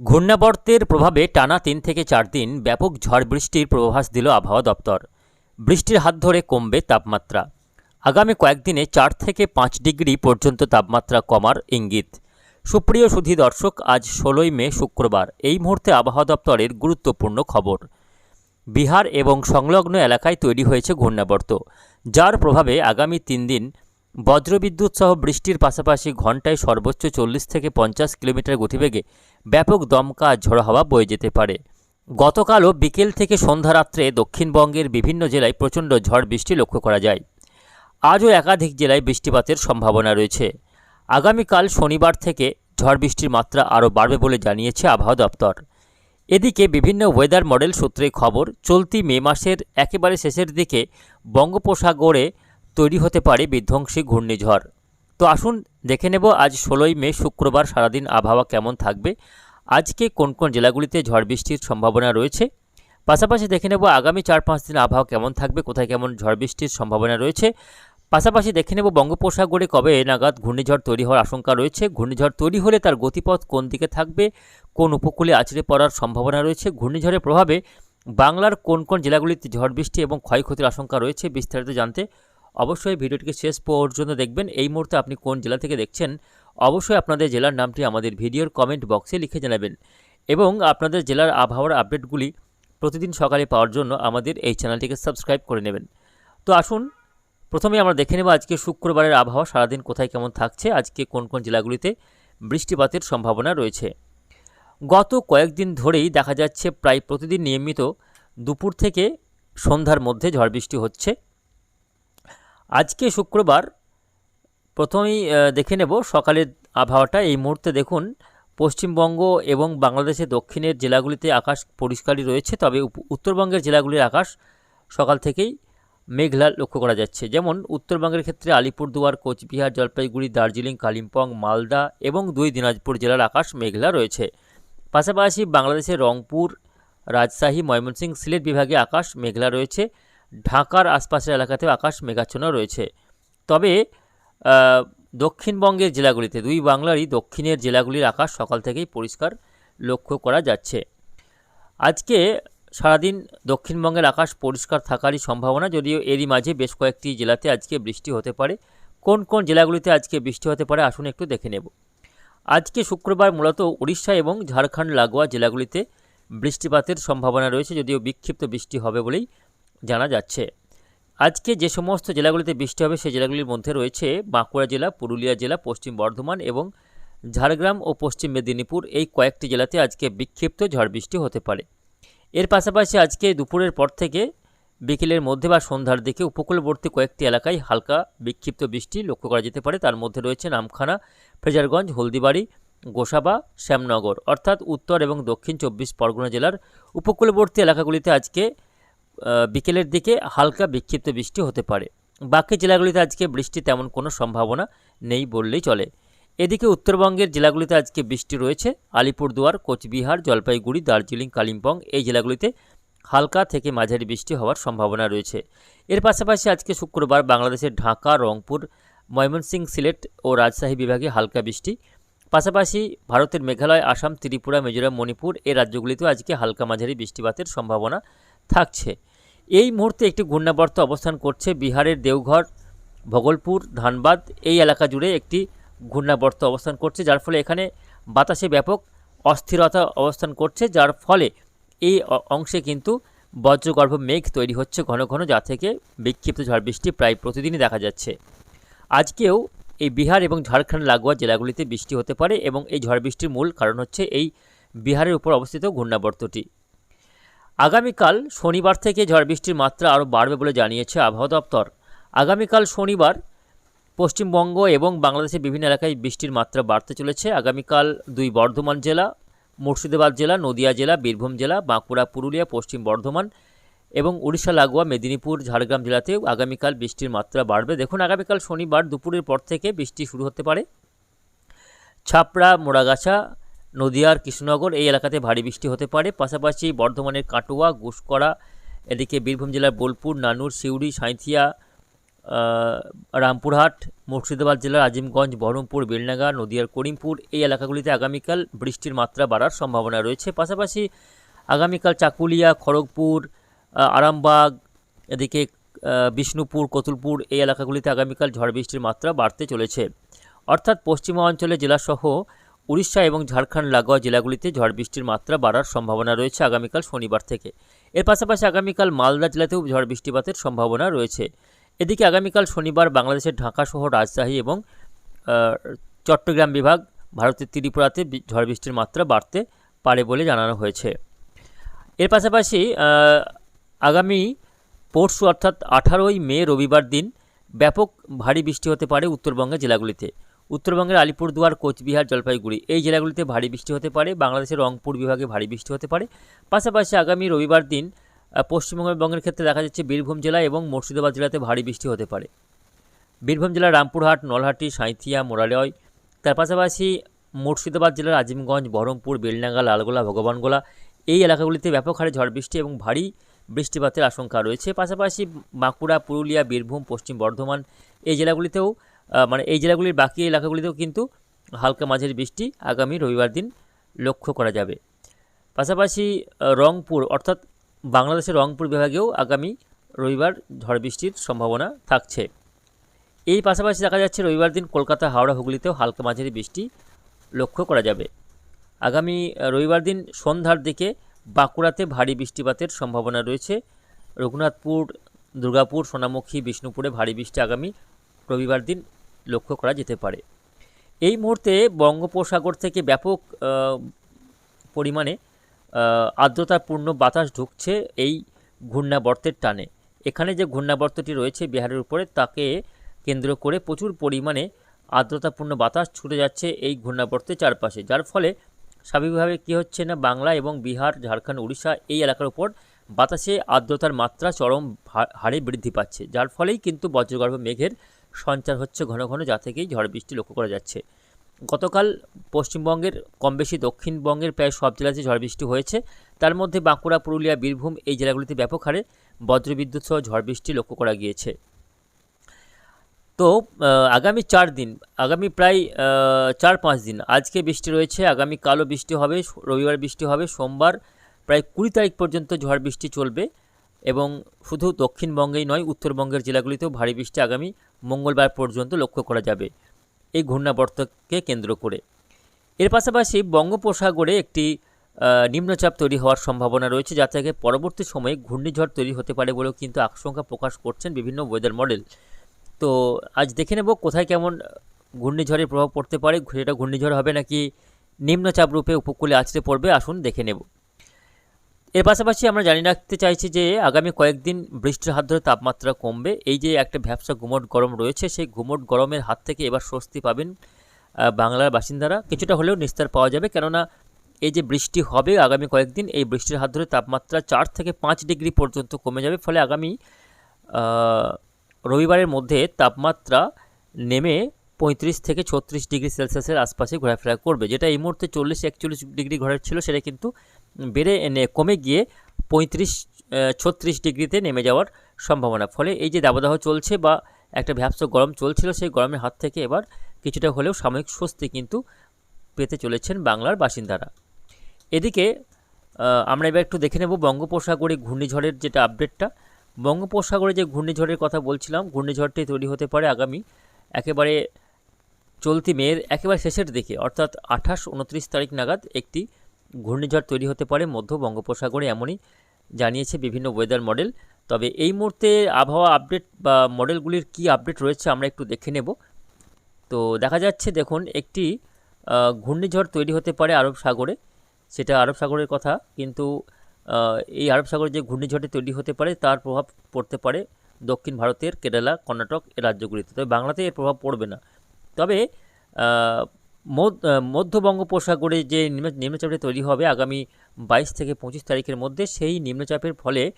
ঘূর্ণাবর্তের প্রভাবে টানা তিন থেকে চার দিন ব্যাপক ঝড় বৃষ্টির পূর্বাভাস দিল আবহাওয়া দপ্তর। বৃষ্টির হাত ধরে কমবে তাপমাত্রা। আগামী কয়েকদিনে চার থেকে পাঁচ ডিগ্রি পর্যন্ত তাপমাত্রা কমার ইঙ্গিত। সুপ্রিয় সুধী দর্শক, আজ ষোলোই মে শুক্রবার। এই মুহূর্তে আবহাওয়া দপ্তরের গুরুত্বপূর্ণ খবর। বিহার এবং সংলগ্ন এলাকায় তৈরি হয়েছে ঘূর্ণাবর্ত, যার প্রভাবে আগামী তিন দিন বজ্রবিদ্যুৎ সহ বৃষ্টির পাশাপাশি ঘন্টায় সর্বোচ্চ চল্লিশ থেকে পঞ্চাশ কিলোমিটার গতিবেগে ব্যাপক দমকা ঝড় হাওয়া বয়ে যেতে পারে। গতকালও বিকেল থেকে সন্ধ্যা রাত্রে দক্ষিণবঙ্গের বিভিন্ন জেলায় প্রচণ্ড ঝড় বৃষ্টি লক্ষ্য করা যায়। আজও একাধিক জেলায় বৃষ্টিপাতের সম্ভাবনা রয়েছে। আগামীকাল শনিবার থেকে ঝড় বৃষ্টির মাত্রা আরও বাড়বে বলে জানিয়েছে আবহাওয়া দপ্তর। এদিকে বিভিন্ন ওয়েদার মডেল সূত্রে খবর, চলতি মে মাসের একেবারে শেষের দিকে বঙ্গোপসাগরে তৈরি হতে পারে বিধ্বংসী ঘূর্ণিঝড়। তো আসুন দেখে নেব আজ ষোলোই মে, শুক্রবার সারাদিন আবহাওয়া কেমন থাকবে। আজকে কোন কোন জেলাগুলিতে ঝড় বৃষ্টির সম্ভাবনা রয়েছে? পাশাপাশি দেখে নেব আগামী চার পাঁচ দিন আবহাওয়া কেমন থাকবে, কোথায় কেমন ঝড় বৃষ্টির সম্ভাবনা রয়েছে। পাশাপাশি দেখে নেব বঙ্গোপসাগরে কবে নাগাদ ঘূর্ণিঝড় তৈরি হওয়ার আশঙ্কা রয়েছে। ঘূর্ণিঝড় তৈরি হলে তার গতিপথ কোন দিকে থাকবে, কোন উপকূলে আছড়ে পড়ার সম্ভাবনা রয়েছে, ঘূর্ণিঝড়ের প্রভাবে বাংলার কোন কোন জেলাগুলিতে ঝড় বৃষ্টি এবং ক্ষয়ক্ষতির আশঙ্কা রয়েছে বিস্তারিত জানতে অবশ্যই ভিডিওটিকে শেষ পর্যন্ত দেখবেন। এই মুহূর্তে আপনি কোন জেলা থেকে দেখছেন, অবশ্যই আপনাদের জেলার নামটি আমাদের ভিডিওর কমেন্ট বক্সে লিখে জানাবেন। এবং আপনাদের জেলার আবহাওয়ার আপডেটগুলি প্রতিদিন সকালে পাওয়ার জন্য আমাদের এই চ্যানেলটিকে সাবস্ক্রাইব করে নেবেন। তো আসুন, প্রথমে আমরা দেখে নেব আজকে শুক্রবারের আবহাওয়া, সারাদিন কোথায় কেমন থাকছে, আজকে কোন কোন জেলাগুলিতে বৃষ্টিপাতের সম্ভাবনা রয়েছে। গত কয়েকদিন ধরেই দেখা যাচ্ছে প্রায় প্রতিদিন নিয়মিত দুপুর থেকে সন্ধ্যার মধ্যে ঝড় বৃষ্টি হচ্ছে। আজকে শুক্রবার প্রথমেই দেখে নেব সকালের আবহাওয়াটা। এই মুহূর্তে দেখুন, পশ্চিমবঙ্গ এবং বাংলাদেশের দক্ষিণের জেলাগুলিতে আকাশ পরিষ্কারই রয়েছে, তবে উত্তরবঙ্গের জেলাগুলির আকাশ সকাল থেকেই মেঘলা লক্ষ্য করা যাচ্ছে। যেমন, উত্তরবঙ্গের ক্ষেত্রে আলিপুরদুয়ার, কোচবিহার, জলপাইগুড়ি, দার্জিলিং, কালিম্পং, মালদা এবং দুই দিনাজপুর জেলার আকাশ মেঘলা রয়েছে। পাশাপাশি বাংলাদেশের রংপুর, রাজশাহী, ময়মনসিংহ, সিলেট বিভাগে আকাশ মেঘলা রয়েছে। ঢাকার আশপাশের এলাকাতেও আকাশ মেঘাচ্ছন্ন রয়েছে। তবে দক্ষিণবঙ্গের জেলাগুলিতে, দুই বাংলারই দক্ষিণের জেলাগুলির আকাশ সকাল থেকেই পরিষ্কার লক্ষ্য করা যাচ্ছে। আজকে সারাদিন দক্ষিণবঙ্গের আকাশ পরিষ্কার থাকারই সম্ভাবনা, যদিও এরই মাঝে বেশ কয়েকটি জেলাতে আজকে বৃষ্টি হতে পারে। কোন কোন জেলাগুলিতে আজকে বৃষ্টি হতে পারে, আসুন একটু দেখে নেব। আজকে শুক্রবার মূলত উড়িষ্যা এবং ঝাড়খণ্ড লাগোয়া জেলাগুলিতে বৃষ্টিপাতের সম্ভাবনা রয়েছে, যদিও বিক্ষিপ্ত বৃষ্টি হবে বলেই জানা যাচ্ছে। আজকে যে সমস্ত জেলাগুলিতে বৃষ্টি হবে, সেই জেলাগুলির মধ্যে রয়েছে বাঁকুড়া জেলা, পুরুলিয়া জেলা, পশ্চিম বর্ধমান এবং ঝাড়গ্রাম ও পশ্চিম মেদিনীপুর। এই কয়েকটি জেলাতে আজকে বিক্ষিপ্ত ঝড় বৃষ্টি হতে পারে। এর পাশাপাশি আজকে দুপুরের পর থেকে বিকেলের মধ্যে বা সন্ধ্যার দিকে উপকূলবর্তী কয়েকটি এলাকায় হালকা বিক্ষিপ্ত বৃষ্টি লক্ষ্য করা যেতে পারে। তার মধ্যে রয়েছে নামখানা ফ্রেজারগঞ্জ হলদিবাড়ি, গোসাবা, শ্যামনগর। অর্থাৎ উত্তর এবং দক্ষিণ চব্বিশ পরগনা জেলার উপকূলবর্তী এলাকাগুলিতে আজকে বিকেলের দিকে হালকা বিক্ষিপ্ত বৃষ্টি হতে পারে। বাকি জেলাগুলিতে আজকে বৃষ্টি তেমন কোনো সম্ভাবনা নেই বললেই চলে। এদিকে উত্তরবঙ্গের জেলাগুলিতে আজকে বৃষ্টি রয়েছে। আলিপুরদুয়ার, কোচবিহার, জলপাইগুড়ি, দার্জিলিং, কালিম্পং এই জেলাগুলিতে হালকা থেকে মাঝারি বৃষ্টি হওয়ার সম্ভাবনা রয়েছে। এর পাশাপাশি আজকে শুক্রবার বাংলাদেশের ঢাকা, রংপুর, ময়মনসিংহ, সিলেট ও রাজশাহী বিভাগে হালকা বৃষ্টি। পাশাপাশি ভারতের মেঘালয়, আসাম, ত্রিপুরা, মিজোরাম, মণিপুর এই রাজ্যগুলিতেও আজকে হালকা মাঝারি বৃষ্টিপাতের সম্ভাবনা থাকছে। এই মুহূর্তে একটি ঘূর্ণাবর্ত অবস্থান করছে বিহারের দেওঘর, ভগলপুর, ধানবাদ, এই এলাকা জুড়ে একটি ঘূর্ণাবর্ত অবস্থান করছে, যার ফলে এখানে বাতাসে ব্যাপক অস্থিরতা অবস্থান করছে, যার ফলে এই অংশে কিন্তু বজ্রগর্ভ মেঘ তৈরি হচ্ছে ঘন ঘন, যা থেকে বিক্ষিপ্ত ঝড় বৃষ্টি প্রায় প্রতিদিনই দেখা যাচ্ছে। আজকেও এই বিহার এবং ঝাড়খণ্ড লাগোয়া জেলাগুলিতে বৃষ্টি হতে পারে এবং এই ঝড় বৃষ্টির মূল কারণ হচ্ছে এই বিহারের উপর অবস্থিত ঘূর্ণাবর্তটি। আগামীকাল শনিবার থেকে ঝড় বৃষ্টির মাত্রা আরও বাড়বে বলে জানিয়েছে আবহাওয়া দপ্তর। আগামীকাল শনিবার পশ্চিমবঙ্গ এবং বাংলাদেশের বিভিন্ন এলাকায় বৃষ্টির মাত্রা বাড়তে চলেছে। আগামীকাল দুই বর্ধমান জেলা, মুর্শিদাবাদ জেলা, নদিয়া জেলা, বীরভূম জেলা, বাঁকুড়া, পুরুলিয়া, পশ্চিম বর্ধমান এবং উড়িষ্যা, লাগোয়া, মেদিনীপুর, ঝাড়গ্রাম জেলাতেও আগামীকাল বৃষ্টির মাত্রা বাড়বে। দেখুন, আগামীকাল শনিবার দুপুরের পর থেকে বৃষ্টি শুরু হতে পারে। ছাপড়া, মোড়াগাছা নদিয়ার কৃষ্ণনগর এই এলাকাতে ভারী বৃষ্টি হতে পারে। পাশাপাশি বর্ধমানের কাটোয়া গুসকরা এদিকে বীরভূম জেলার বোলপুর নানুর সিউড়ি সাঁইথিয়া আহ, রামপুরহাট মুর্শিদাবাদ জেলার আজিমগঞ্জ বহরমপুর বেলনাগা নদিয়ার করিমপুর এই এলাকাগুলিতে আগামীকাল বৃষ্টির মাত্রা বাড়ার সম্ভাবনা রয়েছে। পাশাপাশি আগামীকাল চাকুলিয়া খড়গপুর আরামবাগ এদিকে বিষ্ণুপুর কতুলপুর এই এলাকাগুলিতে আগামীকাল ঝড় বৃষ্টির মাত্রা বাড়তে চলেছে। অর্থাৎ পশ্চিমা অঞ্চলে জেলাসহ উড়িষ্যা এবং ঝাড়খণ্ড লাগোয়া জেলাগুলিতে ঝড় বৃষ্টির মাত্রা বাড়ার সম্ভাবনা রয়েছে আগামীকাল শনিবার থেকে। এর পাশাপাশি আগামীকাল মালদা জেলাতেও ঝড় বৃষ্টিপাতের সম্ভাবনা রয়েছে। এদিকে আগামীকাল শনিবার বাংলাদেশের ঢাকা সহ রাজশাহী এবং চট্টগ্রাম বিভাগ, ভারতের ত্রিপুরাতে ঝড় বৃষ্টির মাত্রা বাড়তে পারে বলে জানানো হয়েছে। এর পাশাপাশি আগামী পরশু অর্থাৎ আঠারোই মে রবিবার দিন ব্যাপক ভারী বৃষ্টি হতে পারে উত্তরবঙ্গের জেলাগুলিতে। উত্তরবঙ্গের আলিপুরদুয়ার, কোচবিহার, জলপাইগুড়ি। এই জেলাগুলিতে ভারী বৃষ্টি হতে পারে। বাংলাদেশের রংপুর বিভাগে ভারী বৃষ্টি হতে পারে। পাশাপাশি আগামী রবিবার দিন পশ্চিমবঙ্গের ক্ষেত্রে দেখা যাচ্ছে বীরভূম জেলা এবং মুর্শিদাবাদ জেলাতে ভারী বৃষ্টি হতে পারে। বীরভূম জেলার রামপুরহাট, নলহাটি, সাঁইথিয়া, মোরালয়। তার পাশাপাশি মুর্শিদাবাদ জেলার আজিমগঞ্জ, বহরমপুর, বেলডাঙ্গা, লালগোলা, ভগবানগোলা এই এলাকাগুলিতে ব্যাপক হারে ঝড় বৃষ্টি এবং ভারী বৃষ্টিপাতের আশঙ্কা রয়েছে। পাশাপাশি বাঁকুড়া, পুরুলিয়া, বীরভূম, পশ্চিম বর্ধমান এই জেলাগুলিতেও মানে এই জেলাগুলির বাকি এলাকাগুলিতেও কিন্তু হালকা মাঝারি বৃষ্টি আগামী রবিবার দিন লক্ষ্য করা যাবে। পাশাপাশি রংপুর, অর্থাৎ বাংলাদেশের রংপুর বিভাগেও আগামী রবিবার ঝড় বৃষ্টির সম্ভাবনা থাকছে। এই পাশাপাশি দেখা যাচ্ছে রবিবার দিন কলকাতা, হাওড়া, হুগলিতেও হালকা মাঝারি বৃষ্টি লক্ষ্য করা যাবে। আগামী রবিবার দিন সন্ধ্যার দিকে বাঁকুড়াতে ভারী বৃষ্টিপাতের সম্ভাবনা রয়েছে। রঘুনাথপুর, দুর্গাপুর, সোনামুখী, বিষ্ণুপুরে ভারী বৃষ্টি আগামী রবিবার দিন লক্ষ্য করা যেতে পারে। এই মুহূর্তে বঙ্গোপসাগর থেকে ব্যাপক পরিমাণে আর্দ্রতাপূর্ণ বাতাস ঢুকছে এই ঘূর্ণাবর্তের টানে। এখানে যে ঘূর্ণাবর্তটি রয়েছে বিহারের উপরে, তাকে কেন্দ্র করে প্রচুর পরিমাণে আর্দ্রতাপূর্ণ বাতাস ছুটে যাচ্ছে এই ঘূর্ণাবর্তের চারপাশে। যার ফলে স্বাভাবিকভাবে কী হচ্ছে না, বাংলা এবং বিহার, ঝাড়খণ্ড, উড়িষ্যা এই এলাকার উপর বাতাসে আর্দ্রতার মাত্রা চরম হারে বৃদ্ধি পাচ্ছে। যার ফলেই কিন্তু বজ্রগর্ভ মেঘের সঞ্চার হচ্ছে ঘন ঘন, যা থেকেই ঝড় বৃষ্টি লক্ষ্য করা যাচ্ছে। গতকাল পশ্চিমবঙ্গের, কম বেশি দক্ষিণবঙ্গের প্রায় সব জেলাতে ঝড় বৃষ্টি হয়েছে। তার মধ্যে বাঁকুড়া, পুরুলিয়া, বীরভূম এই জেলাগুলিতে ব্যাপক হারে বজ্রবিদ্যুৎ সহ ঝড় বৃষ্টি লক্ষ্য করা গিয়েছে। তো আগামী চার দিন, আগামী প্রায় চার পাঁচ দিন, আজকে বৃষ্টি রয়েছে, আগামী কালও বৃষ্টি হবে, রবিবার বৃষ্টি হবে, সোমবার প্রায় কুড়ি তারিখ পর্যন্ত ঝড় বৃষ্টি চলবে। এবং শুধু দক্ষিণবঙ্গেই নয়, উত্তরবঙ্গের জেলাগুলিতেও ভারী বৃষ্টি আগামী মঙ্গলবার পর্যন্ত লক্ষ্য করা যাবে এই ঘূর্ণাবর্তকে কেন্দ্র করে। এর পাশাপাশি বঙ্গোপসাগরে একটি নিম্নচাপ তৈরি হওয়ার সম্ভাবনা রয়েছে, যা থেকে পরবর্তী সময়ে ঘূর্ণিঝড় তৈরি হতে পারে বলেও কিন্তু আশঙ্কা প্রকাশ করছেন বিভিন্ন ওয়েদার মডেল তো আজ দেখে নেব কোথায় কেমন ঘূর্ণিঝড়ের প্রভাব পড়তে পারে, সেটা ঘূর্ণিঝড় হবে নাকি নিম্নচাপ রূপে উপকূলে আছড়ে পড়বে, আসুন দেখে নেব। এর পাশাপাশি আমরা জানিয়ে রাখতে চাইছি যে আগামী কয়েকদিন বৃষ্টির হাত ধরে তাপমাত্রা কমবে। এই যে একটা ভ্যাবসা ঘুমট গরম রয়েছে, সেই ঘুমট গরমের হাত থেকে এবার স্বস্তি পাবেন বাংলার বাসিন্দারা। কিছুটা হলেও নিস্তার পাওয়া যাবে, কেননা এই যে বৃষ্টি হবে আগামী কয়েকদিন, এই বৃষ্টির হাত ধরে তাপমাত্রা চার থেকে পাঁচ ডিগ্রি পর্যন্ত কমে যাবে। ফলে আগামী রবিবারের মধ্যে তাপমাত্রা নেমে পঁয়ত্রিশ থেকে ছত্রিশ ডিগ্রি সেলসিয়াসের আশপাশে ঘোরাফেরা করবে, যেটা এই মুহূর্তে চল্লিশ একচল্লিশ ডিগ্রি ঘরের ছিল, সেটা কিন্তু বেড়ে এনে কমে গিয়ে পঁয়ত্রিশ ছত্রিশ ডিগ্রিতে নেমে যাওয়ার সম্ভাবনা। ফলে এই যে দাবদাহ চলছে বা একটা ভ্যাপস গরম চলছিল, সেই গরমের হাত থেকে এবার কিছুটা হলেও সাময়িক স্বস্তি কিন্তু পেতে চলেছেন বাংলার বাসিন্দারা। এদিকে আমরা এবার একটু দেখে নেব বঙ্গোপসাগরে ঘূর্ণিঝড়ের যেটা আপডেটটা বঙ্গোপসাগরে যে ঘূর্ণিঝড়ের কথা বলছিলাম, ঘূর্ণিঝড়টি তৈরি হতে পারে আগামী একেবারে চলতি মেয়ের একেবারে শেষের দিকে, অর্থাৎ আঠাশ, উনত্রিশ তারিখ নাগাদ একটি ঘূর্ণিঝড় তৈরি হতে পারে মধ্য বঙ্গোপসাগরে এমনই জানিয়েছে বিভিন্ন ওয়েদার মডেল তবে এই মুহূর্তে আবহাওয়া আপডেট বা মডেলগুলির কি আপডেট রয়েছে আমরা একটু দেখে নেব। তো দেখা যাচ্ছে দেখুন, একটি ঘূর্ণিঝড় তৈরি হতে পারে আরব সাগরে। সেটা আরব সাগরের কথা, কিন্তু এই আরব সাগরে যে ঘূর্ণিঝড়টি তৈরি হতে পারে তার প্রভাব পড়তে পারে দক্ষিণ ভারতের, কেরালা, কর্ণাটক এ রাজ্যগুলিতে। তবে বাংলাতে এর প্রভাব পড়বে না। তবে মধ্য বঙ্গোপসাগরে যে নিম্ন- নিম্নচাপটি তৈরি হবে আগামী বাইশ থেকে পঁচিশ তারিখের মধ্যে, সেই নিম্নচাপের ফলে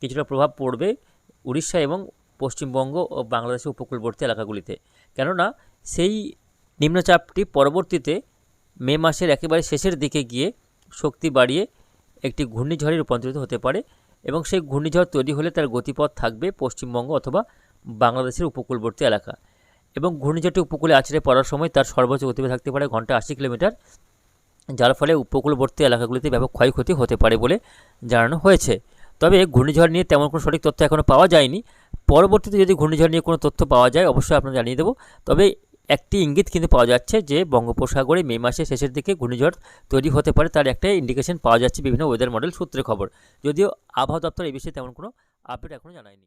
কিছুটা প্রভাব পড়বে উড়িষ্যা এবং পশ্চিমবঙ্গ ও বাংলাদেশের উপকূলবর্তী এলাকাগুলিতে। কেননা, সেই নিম্নচাপটি পরবর্তীতে মে মাসের একেবারে শেষের দিকে গিয়ে শক্তি বাড়িয়ে একটি ঘূর্ণিঝড়ে রূপান্তরিত হতে পারে এবং সেই ঘূর্ণিঝড় তৈরি হলে তার গতিপথ থাকবে পশ্চিমবঙ্গ অথবা বাংলাদেশের উপকূলবর্তী এলাকা। এবং ঘূর্ণিঝড়টি উপকূলে আছড়ে পড়ার সময় তার সর্বোচ্চ গতিবেগ থাকতে পারে ঘণ্টা আশি কিলোমিটার, যার ফলে উপকূলবর্তী এলাকাগুলিতে ব্যাপক ক্ষয়ক্ষতি হতে পারে বলে জানানো হয়েছে। তবে ঘূর্ণিঝড় নিয়ে তেমন কোনো সঠিক তথ্য এখনও পাওয়া যায়নি। পরবর্তীতে যদি ঘূর্ণিঝড় নিয়ে কোনো তথ্য পাওয়া যায়, অবশ্যই আপনারা জানিয়ে দেবো। তবে একটি ইঙ্গিত কিন্তু পাওয়া যাচ্ছে যে, বঙ্গোপসাগরে মে মাসের শেষের দিকে ঘূর্ণিঝড় তৈরি হতে পারে তার একটা ইন্ডিকেশন পাওয়া যাচ্ছে বিভিন্ন ওয়েদার মডেল সূত্রে খবর। যদিও আবহাওয়া দপ্তর এই বিষয়ে তেমন কোনো আপডেট এখনও জানায়নি।